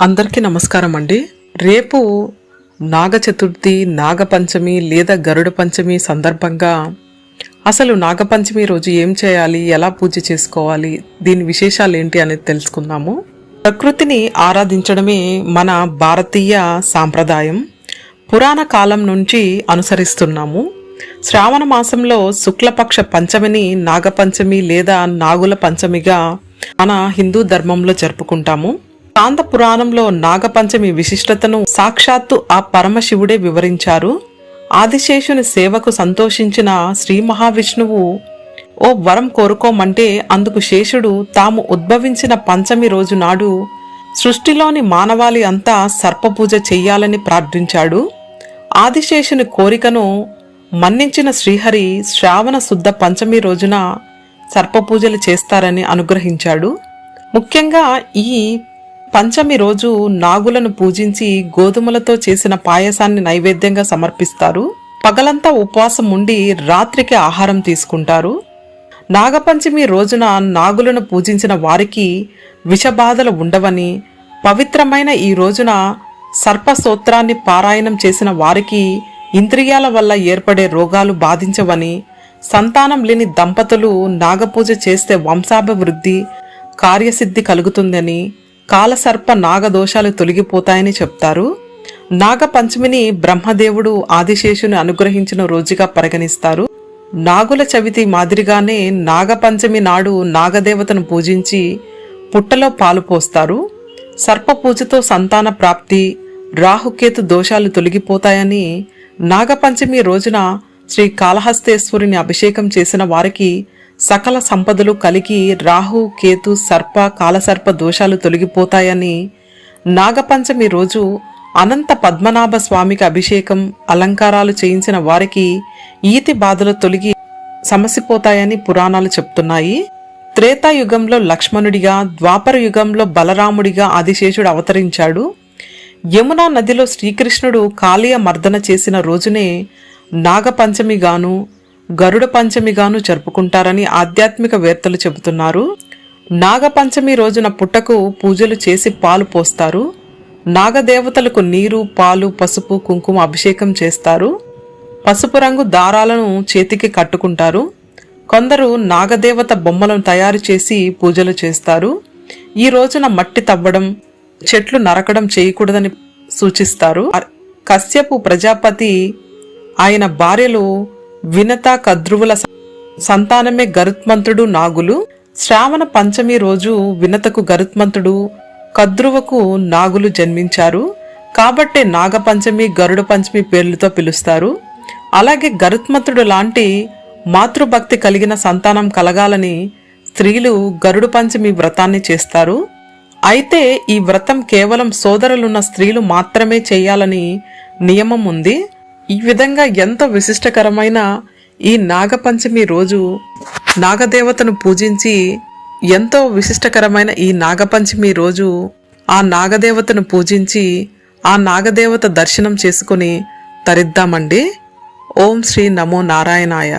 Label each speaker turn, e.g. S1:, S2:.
S1: అందరికీ నమస్కారం అండి. రేపు నాగ చతుర్థి నాగపంచమి లేదా గరుడ పంచమి సందర్భంగా అసలు నాగపంచమి రోజు ఏం చేయాలి ఎలా పూజ చేసుకోవాలి దీని విశేషాలు ఏంటి అనేది తెలుసుకుందాము. ప్రకృతిని ఆరాధించడమే మన భారతీయ సాంప్రదాయం. పురాణ కాలం నుంచి అనుసరిస్తున్నాము. శ్రావణ మాసంలో శుక్లపక్ష పంచమిని నాగపంచమి లేదా నాగుల పంచమిగా మన హిందూ ధర్మంలో జరుపుకుంటాము. కాంత పురాణంలో నాగపంచమి విశిష్టతను సాక్షాత్తు ఆ పరమశివుడే వివరించారు. ఆదిశేషుని సేవకు సంతోషించిన శ్రీ మహావిష్ణువు ఓ వరం కోరుకోమంటే అందుకు శేషుడు తాము ఉద్భవించిన పంచమి రోజు నాడు సృష్టిలోని మానవాళి అంతా సర్పపూజ చెయ్యాలని ప్రార్థించాడు. ఆదిశేషుని కోరికను మన్నించిన శ్రీహరి శ్రావణ శుద్ధ పంచమి రోజున సర్పపూజలు చేస్తారని అనుగ్రహించాడు. ముఖ్యంగా ఈ పంచమి రోజు నాగులను పూజించి గోధుమలతో చేసిన పాయసాన్ని నైవేద్యంగా సమర్పిస్తారు. పగలంతా ఉపవాసం ఉండి రాత్రికి ఆహారం తీసుకుంటారు. నాగపంచమి రోజున నాగులను పూజించిన వారికి విషబాధలు ఉండవని పవిత్రమైన ఈ రోజున సర్పసూత్రాన్ని పారాయణం చేసిన వారికి ఇంద్రియాల వల్ల ఏర్పడే రోగాలు బాధించవని సంతానం లేని దంపతులు నాగపూజ చేస్తే వంశాభివృద్ధి కార్యసిద్ధి కలుగుతుందని కాలసర్ప నాగదోషాలు తొలగిపోతాయని చెప్తారు. నాగపంచమిని బ్రహ్మదేవుడు ఆదిశేషుని అనుగ్రహించిన రోజుగా పరిగణిస్తారు. నాగుల చవితి మాదిరిగానే నాగపంచమి నాడు నాగదేవతను పూజించి పుట్టలో పాలు పోస్తారు. సర్ప పూజతో సంతాన ప్రాప్తి రాహుకేతు దోషాలు తొలగిపోతాయని నాగపంచమి రోజున శ్రీ కాళహస్తేశ్వరుని అభిషేకం చేసిన వారికి సకల సంపదలు కలిగి రాహు కేతు సర్ప కాలసర్ప దోషాలు తొలగిపోతాయని నాగపంచమి రోజు అనంత పద్మనాభ స్వామికి అభిషేకం అలంకారాలు చేయించిన వారికి ఈతి బాధలు తొలగి సమసిపోతాయని పురాణాలు చెప్తున్నాయి. త్రేతాయుగంలో లక్ష్మణుడిగా ద్వాపర యుగంలో బలరాముడిగా ఆదిశేషుడు అవతరించాడు. యమునా నదిలో శ్రీకృష్ణుడు కాళీయ మర్దన చేసిన రోజునే నాగపంచమిగాను గరుడ పంచమిగాను జరుపుకుంటారని ఆధ్యాత్మిక వేత్తలు చెబుతున్నారు. నాగపంచమి రోజున పుట్టకు పూజలు చేసి పాలు పోస్తారు. నాగదేవతలకు నీరు పాలు పసుపు కుంకుమ అభిషేకం చేస్తారు. పసుపు రంగు దారాలను చేతికి కట్టుకుంటారు. కొందరు నాగదేవత బొమ్మలను తయారు చేసి పూజలు చేస్తారు. ఈ రోజున మట్టి తవ్వడం చెట్లు నరకడం చేయకూడదని సూచిస్తారు. కశ్యపు ప్రజాపతి ఆయన భార్యలు వినత కద్రువుల సంతానమే గరుత్మంతుడు నాగులు. శ్రావణ పంచమి రోజు వినతకు గరుత్మంతుడు కద్రువకు నాగులు జన్మించారు. కాబట్టే నాగపంచమి గరుడ పంచమి పేర్లతో పిలుస్తారు. అలాగే గరుత్మంతుడు లాంటి మాతృభక్తి కలిగిన సంతానం కలగాలని స్త్రీలు గరుడు పంచమి వ్రతాన్ని చేస్తారు. అయితే ఈ వ్రతం కేవలం సోదరులున్న స్త్రీలు మాత్రమే చేయాలని నియమం ఉంది. ఈ విధంగా ఎంతో విశిష్టకరమైన ఈ నాగపంచమి రోజు నాగదేవతను పూజించి ఎంతో విశిష్టకరమైన ఈ నాగపంచమి రోజు ఆ నాగదేవతను పూజించి ఆ నాగదేవత దర్శనం చేసుకుని తరిద్దామండి. ఓం శ్రీ నమో నారాయణాయ.